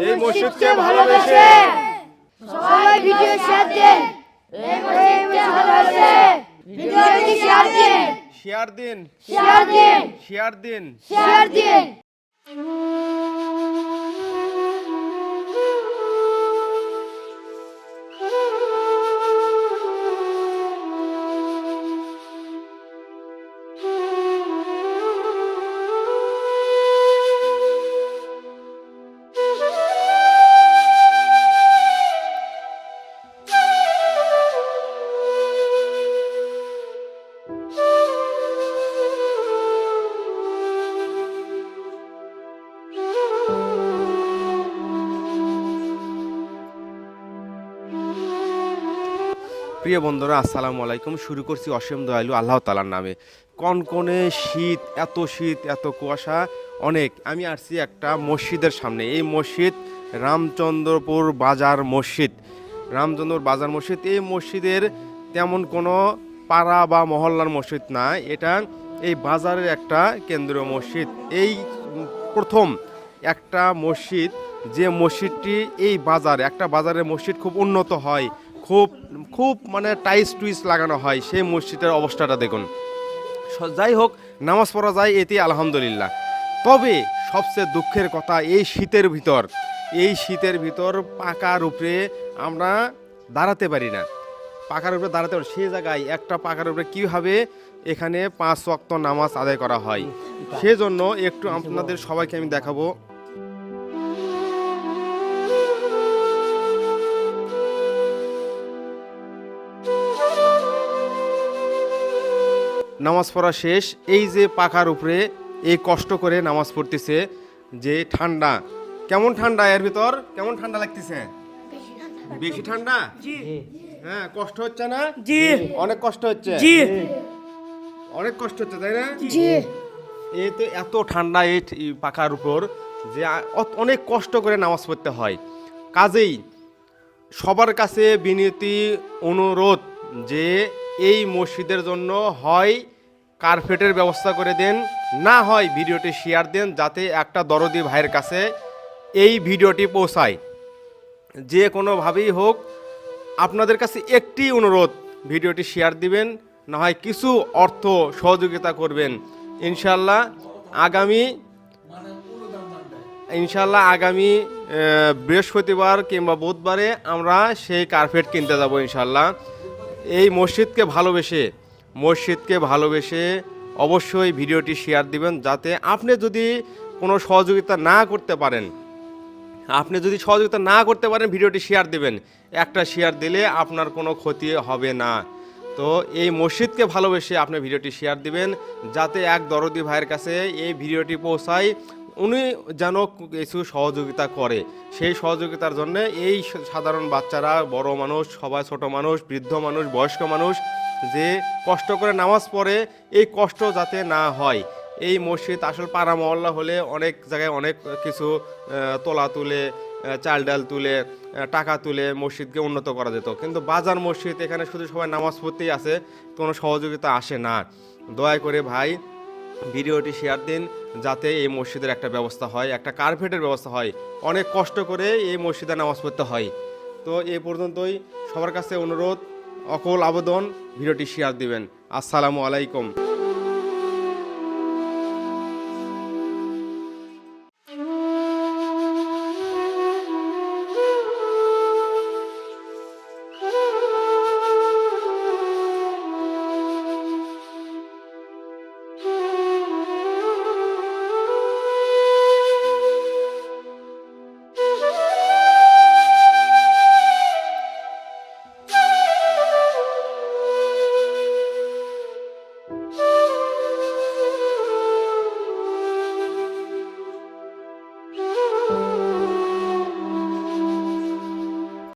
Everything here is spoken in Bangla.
এই মসজিদকে ভালোবেসে সবাই ভিডিও শেয়ার দিন। এই মসজিদকে ভালোবেসে ভিডিওটি শেয়ার দিন। শেয়ার দিন। শেয়ার দিন। শেয়ার দিন। শেয়ার দিন। প্রিয় বন্ধুরা, আসসালামু আলাইকুম। শুরু করছি অসীম দয়ালু আল্লাহ তালার নামে। কনকনে শীত, এত শীত, এত কুয়াশা, অনেক। আমি আসছি একটা মসজিদের সামনে। এই মসজিদ রামচন্দ্রপুর বাজার মসজিদ। রামচন্দ্র বাজার মসজিদ, এই মসজিদের তেমন কোনো পাড়া বা মহল্লার মসজিদ না। এটা এই বাজারের একটা কেন্দ্রীয় মসজিদ। এই প্রথম একটা মসজিদ, যে মসজিদটি এই বাজার, একটা বাজারের মসজিদ খুব উন্নত হয়। খুব খুব মানে টাইস টুইস লাগানো হয় সেই মসজিদের অবস্থাটা দেখুন। যাই হোক নামাজ পড়া যায় এতে আলহামদুলিল্লাহ। তবে সবচেয়ে দুঃখের কথা এই শীতের ভিতর এই শীতের ভিতর পাকার উপরে আমরা দাঁড়াতে পারি না। পাকার উপরে দাঁড়াতে পারি সেই জায়গায় একটা পাকার উপরে কীভাবে এখানে পাঁচ ওয়াক্ত নামাজ আদায় করা হয় সেজন্য একটু আপনাদের সবাইকে আমি দেখাবো। নামাজ পড়া শেষ এই যে পাখার উপরে এই কষ্ট করে নামাজ পড়তেছে যে ঠান্ডা। কেমন ঠান্ডা এর ভিতর? কেমন ঠান্ডা লাগতেছে? বেশি ঠান্ডা হ্যাঁ কষ্ট হচ্ছে না? জি। অনেক কষ্ট হচ্ছে? জি। অনেক কষ্ট হচ্ছে তাই না? জি। এই তো এত ঠান্ডা এই পাখার উপর যে অনেক কষ্ট করে নামাজ পড়তে হয়। কাজেই সবার কাছে বিনতি অনুরোধ যে এই মসজিদের জন্য হয় কার্পেটের ব্যবস্থা করে দেন, না হয় ভিডিওটি শেয়ার দেন যাতে একটা দরদি ভাইয়ের কাছে এই ভিডিওটি পৌঁছায়। যে কোনোভাবেই হোক, আপনাদের কাছে একটি অনুরোধ, ভিডিওটি শেয়ার দিবেন, না হয় কিছু অর্থ সহযোগিতা করবেন। ইনশাল্লাহ আগামী ইনশাল্লাহ আগামী বৃহস্পতিবার কিংবা বুধবারে আমরা সেই কার্পেট কিনতে যাব ইনশাল্লাহ এই মসজিদকে ভালোবেসে মসজিদকে ভালোবেসে অবশ্যই ভিডিওটি শেয়ার দিবেন যাতে আপনি যদি কোনো সহযোগিতা না করতে পারেন, আপনি যদি সহযোগিতা না করতে পারেন, ভিডিওটি শেয়ার দিবেন। একটা শেয়ার দিলে আপনার কোনো ক্ষতি হবে না। তো এই মসজিদকে ভালোবেসে আপনি ভিডিওটি শেয়ার দিবেন যাতে এক দরদি ভাইয়ের কাছে এই ভিডিওটি পৌঁছায়। উনি যেন কিছু সহযোগিতা করে। সেই সহযোগিতার জন্য এই সাধারণ বাচ্চারা, বড় মানুষ, সবাই ছোট মানুষ, বৃদ্ধ মানুষ, বয়স্ক মানুষ যে কষ্ট করে নামাজ পড়ে, এই কষ্ট যাতে না হয়। এই মসজিদ আসল পাড়া মহল্লা হলে অনেক জায়গায় অনেক কিছু তোলা তুলে চাল ডাল তুলে টাকা তুলে মসজিদকে উন্নত করা যেত। কিন্তু বাজার মসজিদ এখানে শুধু সবাই নামাজ পড়তেই আসে, কোনো সহযোগিতা আসে না। দয়া করে ভাই ভিডিওটি শেয়ার দিন যাতে এই মসজিদের একটা ব্যবস্থা হয়, একটা কার্পেটের ব্যবস্থা হয়। অনেক কষ্ট করে এই মসজিদে নামাজ পড়তে হয়। তো এই পর্যন্তই। সবার কাছে অনুরোধ, অকল আবেদন, ভিডিওটি শেয়ার দিবেন। আসসালামু আলাইকুম।